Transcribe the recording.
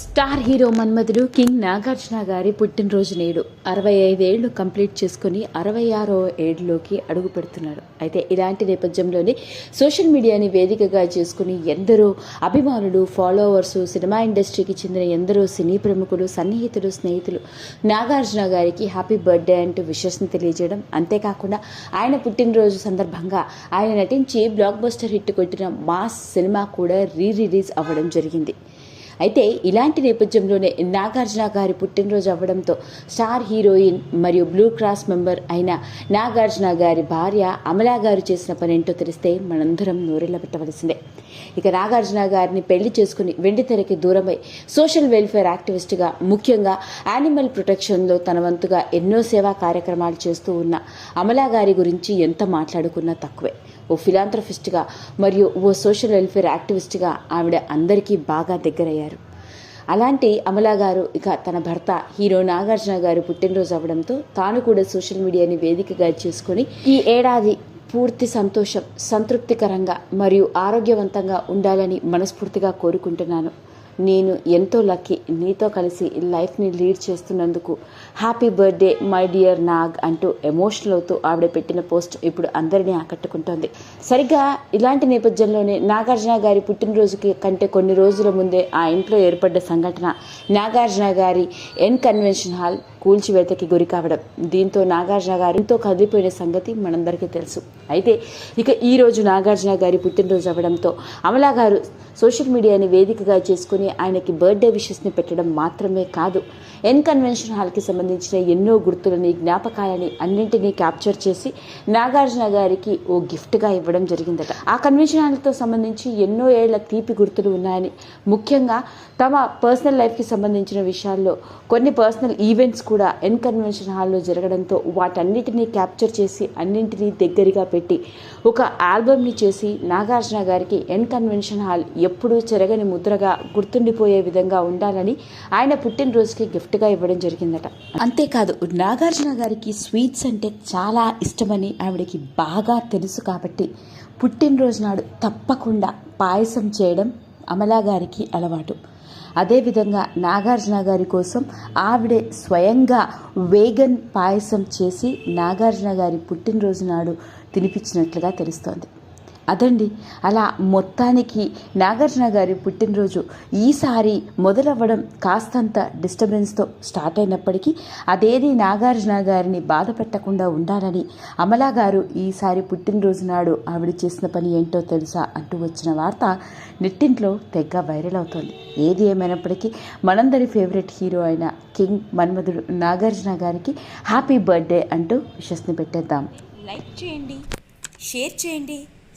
Star hero Manmadhudu king Nagarjuna గారి పుట్టినరోజు నేడు అరవై ఐదేళ్ళు కంప్లీట్ చేసుకుని అరవై ఆరో ఏడులోకి అడుగు పెడుతున్నాడు అయితే ఇలాంటి నేపథ్యంలోనే సోషల్ మీడియాని వేదికగా చేసుకుని ఎందరో అభిమానులు ఫాలోవర్స్ సినిమా ఇండస్ట్రీకి చెందిన ఎందరో సినీ ప్రముఖులు సన్నిహితులు స్నేహితులు నాగార్జున గారికి హ్యాపీ బర్త్డే అంటూ విషస్ని తెలియజేయడం అంతేకాకుండా ఆయన పుట్టినరోజు సందర్భంగా ఆయన నటించి బ్లాక్ బస్టర్ హిట్ కొట్టిన మాస్ సినిమా కూడా రీ రిలీజ్ అవ్వడం జరిగింది. అయితే ఇలాంటి నేపథ్యంలోనే నాగార్జున గారి పుట్టినరోజు అవ్వడంతో స్టార్ హీరోయిన్ మరియు బ్లూ క్రాస్ మెంబర్ అయిన నాగార్జున గారి భార్య అమలా గారు చేసిన పని ఏంటో తెలిస్తే మనందరం నోరెళ్ళ పెట్టవలసిందే. ఇక నాగార్జున గారిని పెళ్ళి చేసుకుని వెండి తెరకి దూరమై సోషల్ వెల్ఫేర్ యాక్టివిస్ట్గా ముఖ్యంగా యానిమల్ ప్రొటెక్షన్లో తన వంతుగా ఎన్నో సేవా కార్యక్రమాలు చేస్తూ ఉన్న అమలా గారి గురించి ఎంత మాట్లాడుకున్నా తక్కువే. ఓ ఫిలాంథ్రఫిస్ట్గా మరియు ఓ సోషల్ వెల్ఫేర్ యాక్టివిస్ట్గా ఆవిడ అందరికీ బాగా దగ్గరయ్యారు. అలాంటి అమలా గారు ఇక తన భర్త హీరో నాగార్జున గారు పుట్టినరోజు అవ్వడంతో తాను కూడా సోషల్ మీడియాని వేదికగా చేసుకుని ఈ ఏడాది పూర్తి సంతోషం సంతృప్తికరంగా మరియు ఆరోగ్యవంతంగా ఉండాలని మనస్ఫూర్తిగా కోరుకుంటున్నాను. నేను ఎంతో లక్కీ నీతో కలిసి లైఫ్ని లీడ్ చేస్తున్నందుకు happy birthday my dear Nag అంటూ ఎమోషనల్ అవుతూ ఆవిడ పెట్టిన పోస్ట్ ఇప్పుడు అందరినీ ఆకట్టుకుంటోంది. సరిగ్గా ఇలాంటి నేపథ్యంలోనే నాగార్జున గారి పుట్టినరోజుకి కంటే కొన్ని రోజుల ముందే ఆ ఇంట్లో ఏర్పడ్డ సంఘటన నాగార్జున గారి ఎన్ కన్వెన్షన్ హాల్ కూల్చివేతకి గురి కావడం దీంతో నాగార్జున గారు ఎంతో కదిలిపోయిన సంగతి మనందరికీ తెలుసు. అయితే ఇక ఈ రోజు నాగార్జున గారి పుట్టినరోజు అవ్వడంతో అమలా గారు సోషల్ మీడియాని వేదికగా చేసుకుని ఆయనకి బర్త్డే విషెస్ని పెట్టడం మాత్రమే కాదు ఎన్ కన్వెన్షన్ హాల్కి సంబంధించిన ఎన్నో గుర్తులని జ్ఞాపకాలని అన్నింటినీ క్యాప్చర్ చేసి నాగార్జున గారికి ఓ గిఫ్ట్గా ఇవ్వడం జరిగిందట. ఆ కన్వెన్షన్ హాల్తో సంబంధించి ఎన్నో ఏళ్ళ తీపి గుర్తులు ఉన్నాయని ముఖ్యంగా తమ పర్సనల్ లైఫ్కి సంబంధించిన విషయాల్లో కొన్ని పర్సనల్ ఈవెంట్స్ కూడా ఎన్ కన్వెన్షన్ హాల్లో జరగడంతో వాటన్నిటినీ క్యాప్చర్ చేసి అన్నింటినీ దగ్గరగా పెట్టి ఒక ఆల్బమ్ని చేసి నాగార్జున గారికి ఎన్ కన్వెన్షన్ హాల్ ఎప్పుడూ చెరగని ముద్రగా గుర్తుండిపోయే విధంగా ఉండాలని ఆయన పుట్టినరోజుకి గిఫ్ట్గా ఇవ్వడం జరిగిందట. అంతేకాదు నాగార్జున గారికి స్వీట్స్ అంటే చాలా ఇష్టమని ఆవిడకి బాగా తెలుసు కాబట్టి పుట్టినరోజు నాడు తప్పకుండా పాయసం చేయడం అమలా గారికి అలవాటు. అదేవిధంగా నాగార్జున గారి కోసం ఆవిడే స్వయంగా వేగన్ పాయసం చేసి నాగార్జున గారి పుట్టినరోజు నాడు తినిపించినట్లుగా తెలుస్తోంది. అదండి. అలా మొత్తానికి నాగార్జున గారి పుట్టినరోజు ఈసారి మొదలవ్వడం కాస్తంత డిస్టర్బెన్స్తో స్టార్ట్ అయినప్పటికీ అదేది నాగార్జున గారిని బాధ పెట్టకుండా ఉండాలని అమలా గారు ఈసారి పుట్టినరోజు నాడు ఆవిడ చేసిన పని ఏంటో తెలుసా అంటూ వచ్చిన వార్త నెట్టింట్లో తెగ వైరల్ అవుతోంది. ఏది ఏమైనప్పటికీ మనందరి ఫేవరెట్ హీరో అయిన కింగ్ మన్మధుడు నాగార్జున గారికి హ్యాపీ బర్త్డే అంటూ విషస్ని పెట్టేద్దాం. లైక్ చేయండి షేర్ చేయండి.